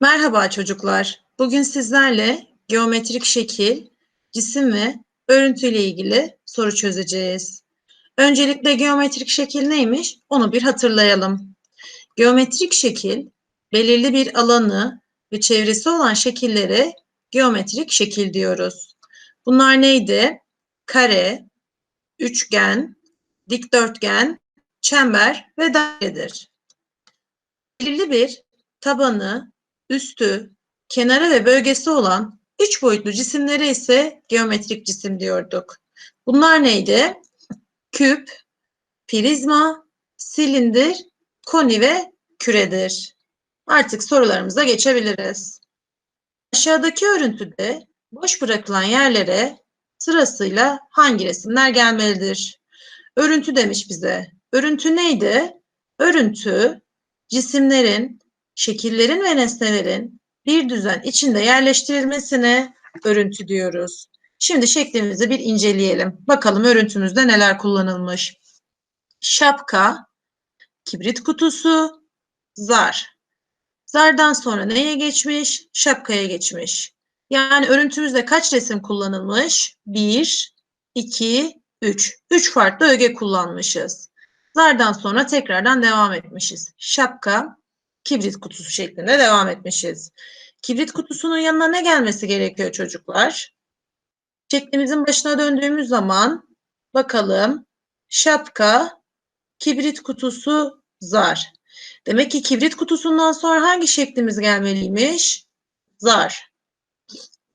Merhaba çocuklar. Bugün sizlerle geometrik şekil, cisim ve örüntü ile ilgili soru çözeceğiz. Öncelikle geometrik şekil neymiş? Onu bir hatırlayalım. Geometrik şekil, belirli bir alanı ve çevresi olan şekillere geometrik şekil diyoruz. Bunlar neydi? Kare, üçgen, dikdörtgen, çember ve dairedir. Belirli bir tabanı, üstü, kenarı ve bölgesi olan üç boyutlu cisimlere ise geometrik cisim diyorduk. Bunlar neydi? Küp, prizma, silindir, koni ve küredir. Artık sorularımıza geçebiliriz. Aşağıdaki örüntüde boş bırakılan yerlere sırasıyla hangi resimler gelmelidir? Örüntü demiş bize. Örüntü neydi? Örüntü cisimlerin şekillerin ve nesnelerin bir düzen içinde yerleştirilmesine örüntü diyoruz. Şimdi şeklimizi bir inceleyelim. Bakalım örüntümüzde neler kullanılmış. Şapka, kibrit kutusu, zar. Zardan sonra neye geçmiş? Şapkaya geçmiş. Yani örüntümüzde kaç resim kullanılmış? 1, 2, 3. 3 farklı öge kullanmışız. Zardan sonra tekrardan devam etmişiz. Şapka, kibrit kutusu şeklinde devam etmişiz. Kibrit kutusunun yanına ne gelmesi gerekiyor çocuklar? Şeklimizin başına döndüğümüz zaman bakalım şapka, kibrit kutusu, zar. Demek ki kibrit kutusundan sonra hangi şeklimiz gelmeliymiş? Zar.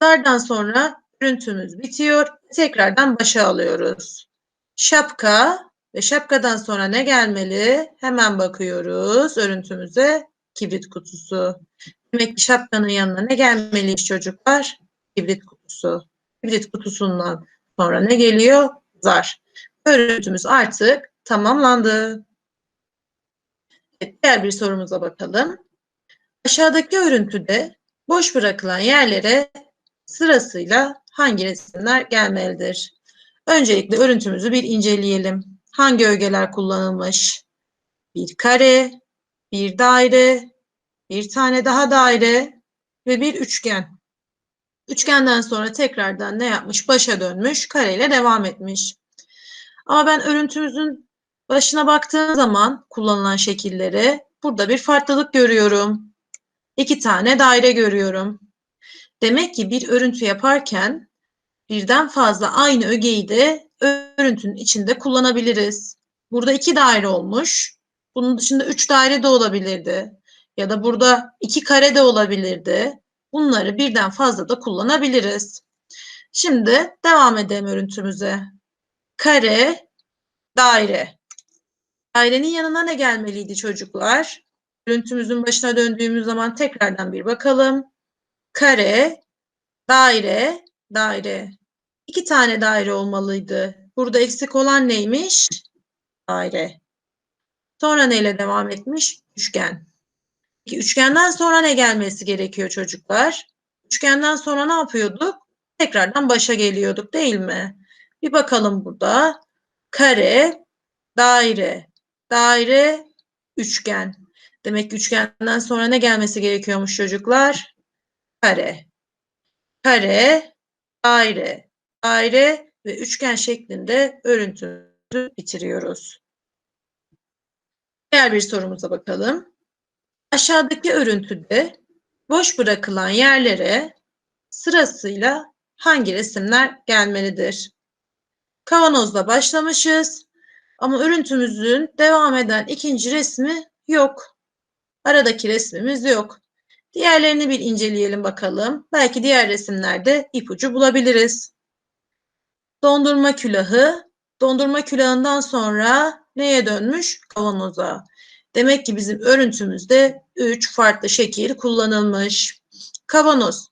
Zardan sonra görüntümüz bitiyor. Tekrardan başa alıyoruz. Şapka ve şapkadan sonra ne gelmeli? Hemen bakıyoruz örüntümüze kibrit kutusu. Demek ki şapkanın yanına ne gelmeliyiz çocuklar? Kibrit kutusu. Kibrit kutusundan sonra ne geliyor? Zar. Örüntümüz artık tamamlandı. Evet, diğer bir sorumuza bakalım. Aşağıdaki örüntüde boş bırakılan yerlere sırasıyla hangi resimler gelmelidir? Öncelikle örüntümüzü bir inceleyelim. Hangi ögeler kullanılmış? Bir kare, bir daire, bir tane daha daire ve bir üçgen. Üçgenden sonra tekrardan ne yapmış? Başa dönmüş, kareyle devam etmiş. Ama ben örüntümüzün başına baktığım zaman kullanılan şekillere burada bir farklılık görüyorum. İki tane daire görüyorum. Demek ki bir örüntü yaparken birden fazla aynı ögeyi de örüntünün içinde kullanabiliriz. Burada iki daire olmuş. Bunun dışında üç daire de olabilirdi. Ya da burada iki kare de olabilirdi. Bunları birden fazla da kullanabiliriz. Şimdi devam edelim örüntümüze. Kare, daire. Dairenin yanına ne gelmeliydi çocuklar? Örüntümüzün başına döndüğümüz zaman tekrardan bir bakalım. Kare, daire, daire. İki tane daire olmalıydı. Burada eksik olan neymiş? Daire. Sonra neyle devam etmiş? Üçgen. Peki üçgenden sonra ne gelmesi gerekiyor çocuklar? Üçgenden sonra ne yapıyorduk? Tekrardan başa geliyorduk değil mi? Bir bakalım burada. Kare, daire, daire, üçgen. Demek ki üçgenden sonra ne gelmesi gerekiyormuş çocuklar? Kare. Kare, daire, daire ve üçgen şeklinde örüntümüzü bitiriyoruz. Diğer bir sorumuza bakalım. Aşağıdaki örüntüde boş bırakılan yerlere sırasıyla hangi resimler gelmelidir? Kavanozla başlamışız ama örüntümüzün devam eden ikinci resmi yok. Aradaki resmimiz yok. Diğerlerini bir inceleyelim bakalım. Belki diğer resimlerde ipucu bulabiliriz. Dondurma külahı. Dondurma külahından sonra neye dönmüş? Kavanoza. Demek ki bizim örüntümüzde 3 farklı şekil kullanılmış. Kavanoz.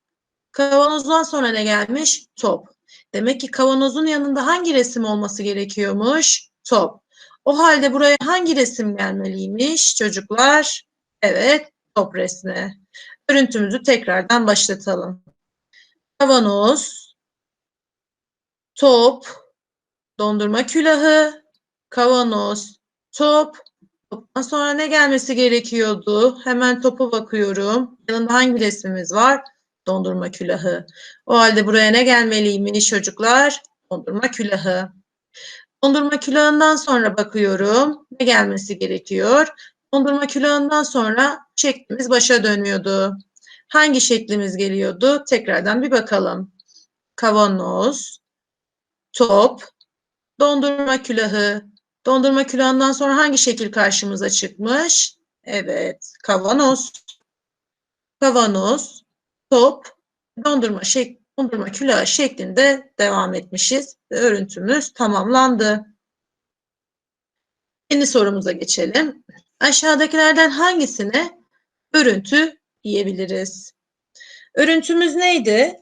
Kavanozdan sonra ne gelmiş? Top. Demek ki kavanozun yanında hangi resim olması gerekiyormuş? Top. O halde buraya hangi resim gelmeliymiş çocuklar? Evet, top resmi. Örüntümüzü tekrardan başlatalım. Kavanoz, top, dondurma külahı, kavanoz, top, Toptan sonra ne gelmesi gerekiyordu? Hemen topa bakıyorum. Yanında hangi resmimiz var? Dondurma külahı. O halde buraya ne gelmeliymiş çocuklar? Dondurma külahı. Dondurma külahından sonra bakıyorum. Ne gelmesi gerekiyor? Dondurma külahından sonra şeklimiz başa dönüyordu. Hangi şeklimiz geliyordu? Tekrardan bir bakalım. Kavanoz, top, dondurma külahı. Dondurma külahından sonra hangi şekil karşımıza çıkmış? Evet, kavanoz. Kavanoz, top, dondurma şek dondurma külahı şeklinde devam etmişiz ve örüntümüz tamamlandı. Yeni sorumuza geçelim. Aşağıdakilerden hangisine örüntü diyebiliriz? Örüntümüz neydi?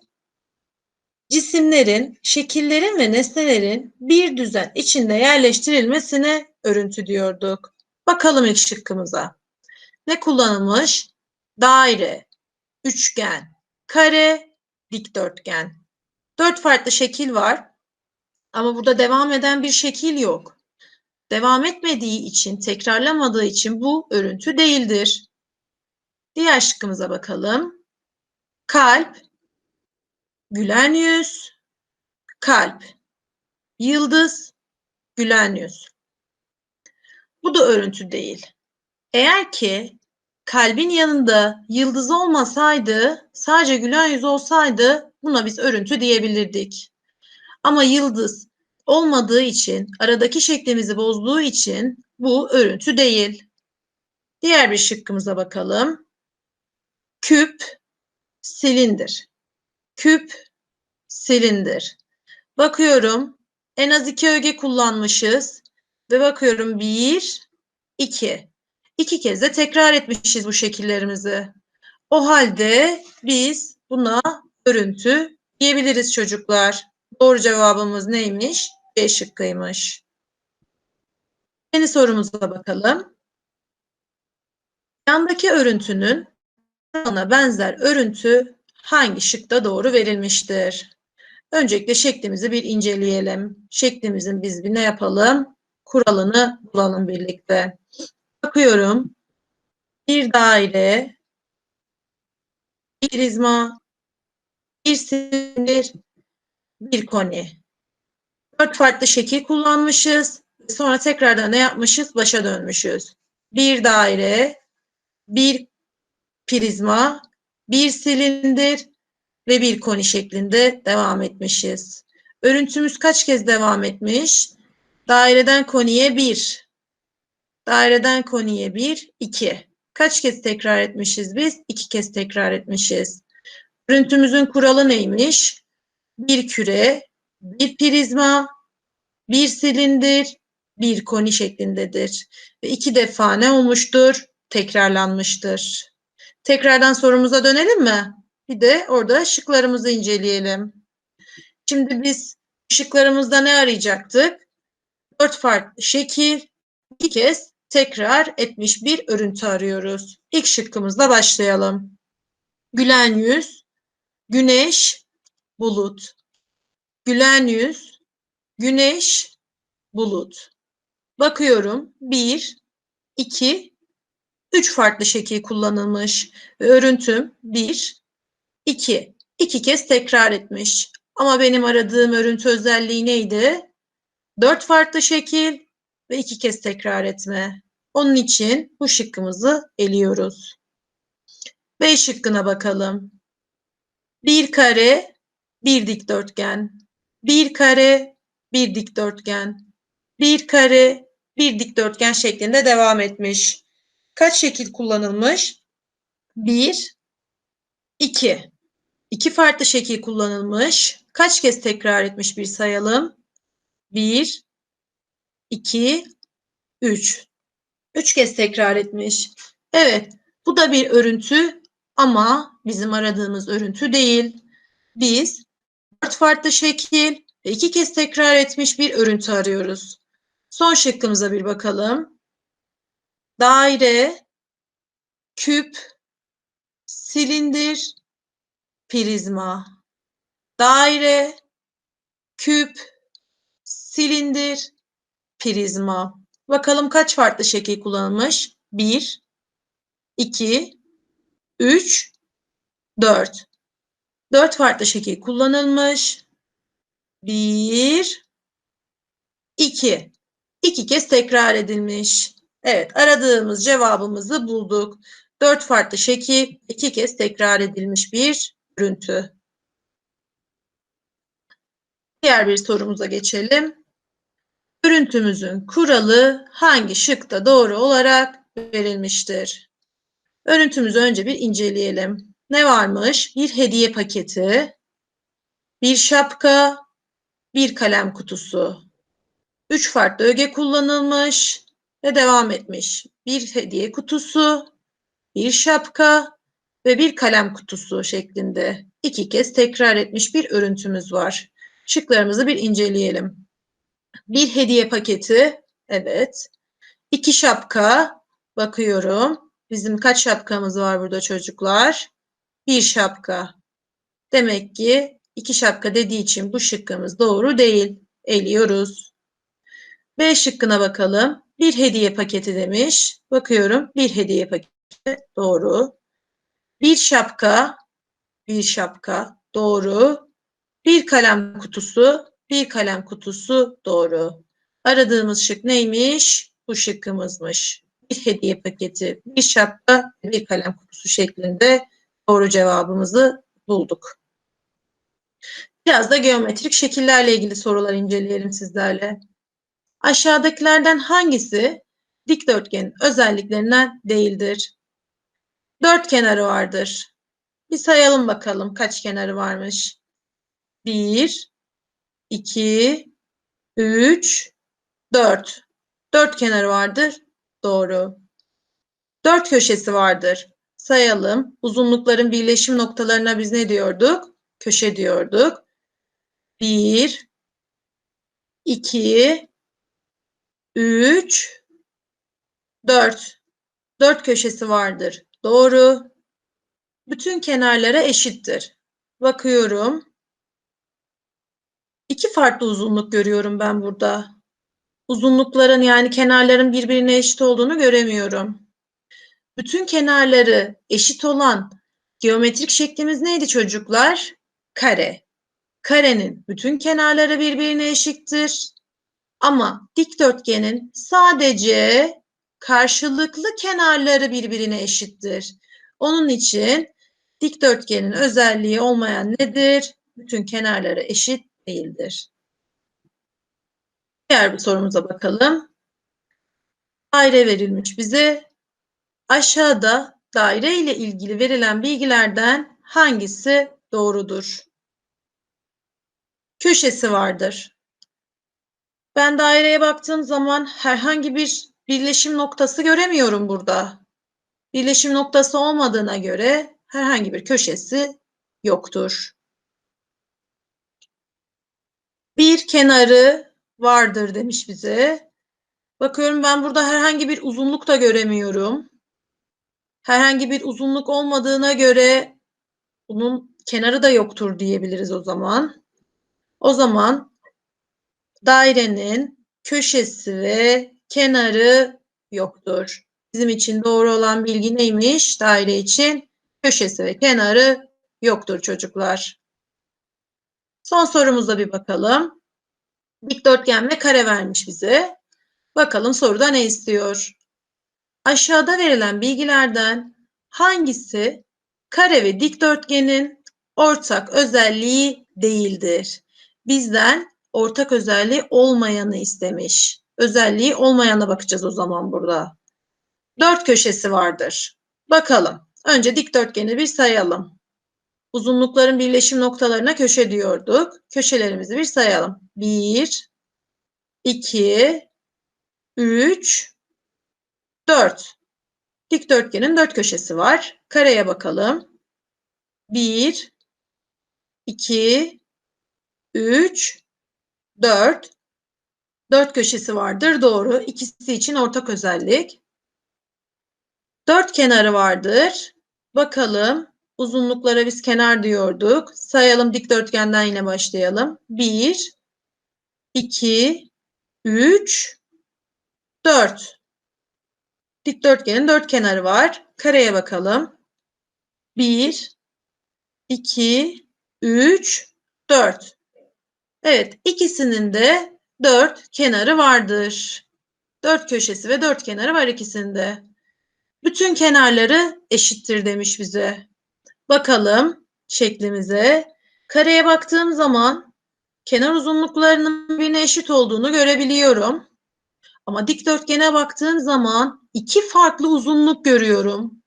Cisimlerin, şekillerin ve nesnelerin bir düzen içinde yerleştirilmesine örüntü diyorduk. Bakalım ilk şıkkımıza. Ne kullanılmış? Daire, üçgen, kare, dikdörtgen. Dört farklı şekil var. Ama burada devam eden bir şekil yok. Devam etmediği için, tekrarlamadığı için bu örüntü değildir. Diğer şıkkımıza bakalım. Kalp, gülen yüz, kalp, yıldız, gülen yüz. Bu da örüntü değil. Eğer ki kalbin yanında yıldız olmasaydı, sadece gülen yüz olsaydı buna biz örüntü diyebilirdik. Ama yıldız olmadığı için, aradaki şeklimizi bozduğu için bu örüntü değil. Diğer bir şıkkımıza bakalım. Küp, silindir. Küp, silindir. Bakıyorum en az iki öge kullanmışız ve bakıyorum bir, iki. İki kez de tekrar etmişiz bu şekillerimizi. O halde biz buna örüntü diyebiliriz çocuklar. Doğru cevabımız neymiş? B şıkkıymış. Yeni sorumuza bakalım. Yandaki örüntünün ona benzer örüntü hangi şıkta doğru verilmiştir? Öncelikle şeklimizi bir inceleyelim. Şeklimizin biz bir ne yapalım? Kuralını bulalım birlikte. Bakıyorum. Bir daire, bir prizma, bir silindir, bir koni. Dört farklı şekil kullanmışız. Sonra tekrardan ne yapmışız? Başa dönmüşüz. Bir daire, bir prizma, bir silindir ve bir koni şeklinde devam etmişiz. Örüntümüz kaç kez devam etmiş? Daireden koniye bir, daireden koniye bir, iki. Kaç kez tekrar etmişiz biz? İki kez tekrar etmişiz. Örüntümüzün kuralı neymiş? Bir küre, bir prizma, bir silindir, bir koni şeklindedir. Ve iki defa ne olmuştur? Tekrarlanmıştır. Tekrardan sorumuza dönelim mi? Bir de orada şıklarımızı inceleyelim. Şimdi biz şıklarımızda ne arayacaktık? Dört farklı şekil, iki kez tekrar etmiş bir örüntü arıyoruz. İlk şıkkımızla başlayalım. Gülen yüz, güneş, bulut. Gülen yüz, güneş, bulut. Bakıyorum. Bir, iki, üç farklı şekil kullanılmış. Örüntüm bir, iki. İki kez tekrar etmiş. Ama benim aradığım örüntü özelliği neydi? Dört farklı şekil ve iki kez tekrar etme. Onun için bu şıkkımızı eliyoruz. B şıkkına bakalım. Bir kare, bir dikdörtgen. Bir kare, bir dikdörtgen. Bir kare, bir dikdörtgen şeklinde devam etmiş. Kaç şekil kullanılmış? Bir, iki. İki farklı şekil kullanılmış. Kaç kez tekrar etmiş bir sayalım? Bir, iki, üç. Üç kez tekrar etmiş. Evet, bu da bir örüntü ama bizim aradığımız örüntü değil. Biz dört farklı şekil ve iki kez tekrar etmiş bir örüntü arıyoruz. Son şıkkımıza bir bakalım. Daire, küp, silindir, prizma. Daire, küp, silindir, prizma. Bakalım kaç farklı şekil kullanılmış? 1, 2, 3, 4. 4 farklı şekil kullanılmış. 1, 2. 2 kez tekrar edilmiş. Evet, aradığımız cevabımızı bulduk. 4 farklı şekil, 2 kez tekrar edilmiş bir görüntü. Diğer bir sorumuza geçelim. Örüntümüzün kuralı hangi şıkta doğru olarak verilmiştir? Örüntümüzü önce bir inceleyelim. Ne varmış? Bir hediye paketi, bir şapka, bir kalem kutusu. Üç farklı öge kullanılmış ve devam etmiş. Bir hediye kutusu, bir şapka ve bir kalem kutusu şeklinde iki kez tekrar etmiş bir örüntümüz var. Şıklarımızı bir inceleyelim. Bir hediye paketi, evet. İki şapka, bakıyorum. Bizim kaç şapkamız var burada çocuklar? Bir şapka. Demek ki iki şapka dediği için bu şıkkımız doğru değil. Eliyoruz. B şıkkına bakalım. Bir hediye paketi demiş. Bakıyorum. Bir hediye paketi. Doğru. Bir şapka. Bir şapka. Doğru. Bir kalem kutusu. Bir kalem kutusu. Doğru. Aradığımız şık neymiş? Bu şıkkımızmış. Bir hediye paketi, bir şapka, bir kalem kutusu şeklinde doğru cevabımızı bulduk. Biraz da geometrik şekillerle ilgili sorular inceleyelim sizlerle. Aşağıdakilerden hangisi dikdörtgenin özelliklerinden değildir? Dört kenarı vardır. Bir sayalım bakalım kaç kenarı varmış. Bir, iki, üç, dört. Dört kenarı vardır. Doğru. Dört köşesi vardır. Sayalım. Uzunlukların birleşim noktalarına biz ne diyorduk? Köşe diyorduk. Bir, iki, 3, 4. 4 köşesi vardır. Doğru. Bütün kenarlara eşittir. Bakıyorum. İki farklı uzunluk görüyorum ben burada. Uzunlukların yani kenarların birbirine eşit olduğunu göremiyorum. Bütün kenarları eşit olan geometrik şeklimiz neydi çocuklar? Kare. Karenin bütün kenarları birbirine eşittir. Ama dikdörtgenin sadece karşılıklı kenarları birbirine eşittir. Onun için dikdörtgenin özelliği olmayan nedir? Bütün kenarları eşit değildir. Diğer bir sorumuza bakalım. Daire verilmiş bize. Aşağıda daire ile ilgili verilen bilgilerden hangisi doğrudur? Köşesi vardır. Ben daireye baktığım zaman herhangi bir birleşim noktası göremiyorum burada. Birleşim noktası olmadığına göre herhangi bir köşesi yoktur. Bir kenarı vardır demiş bize. Bakıyorum ben burada herhangi bir uzunluk da göremiyorum. Herhangi bir uzunluk olmadığına göre bunun kenarı da yoktur diyebiliriz o zaman. O zaman dairenin köşesi ve kenarı yoktur. Bizim için doğru olan bilgi neymiş? Daire için köşesi ve kenarı yoktur çocuklar. Son sorumuza bir bakalım. Dikdörtgen ve kare vermiş bize. Bakalım soruda ne istiyor? Aşağıda verilen bilgilerden hangisi kare ve dikdörtgenin ortak özelliği değildir? Bizden ortak özelliği olmayanı istemiş. Özelliği olmayana bakacağız o zaman burada. Dört köşesi vardır. Bakalım. Önce dikdörtgeni bir sayalım. Uzunlukların birleşim noktalarına köşe diyorduk. Köşelerimizi bir sayalım. Bir, iki, üç, dört. Dikdörtgenin dört köşesi var. Kareye bakalım. Bir, iki, üç, 4. 4 köşesi vardır. Doğru. İkisi için ortak özellik. 4 kenarı vardır. Bakalım. Uzunluklara biz kenar diyorduk. Sayalım dikdörtgenden yine başlayalım. 1 2 3 4. Dikdörtgenin dört kenarı var. Kareye bakalım. 1, 2, 3, 4. Evet, ikisinin de dört kenarı vardır. Dört köşesi ve dört kenarı var ikisinde. Bütün kenarları eşittir demiş bize. Bakalım şeklimize. Kareye baktığım zaman kenar uzunluklarının birbirine eşit olduğunu görebiliyorum. Ama dikdörtgene baktığım zaman iki farklı uzunluk görüyorum.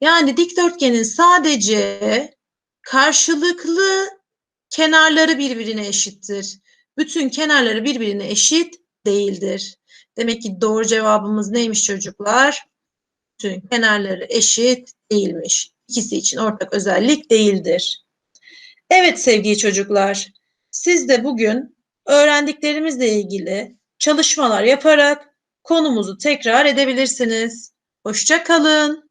Yani dikdörtgenin sadece karşılıklı kenarları birbirine eşittir. Bütün kenarları birbirine eşit değildir. Demek ki doğru cevabımız neymiş çocuklar? Bütün kenarları eşit değilmiş. İkisi için ortak özellik değildir. Evet sevgili çocuklar, siz de bugün öğrendiklerimizle ilgili çalışmalar yaparak konumuzu tekrar edebilirsiniz. Hoşça kalın.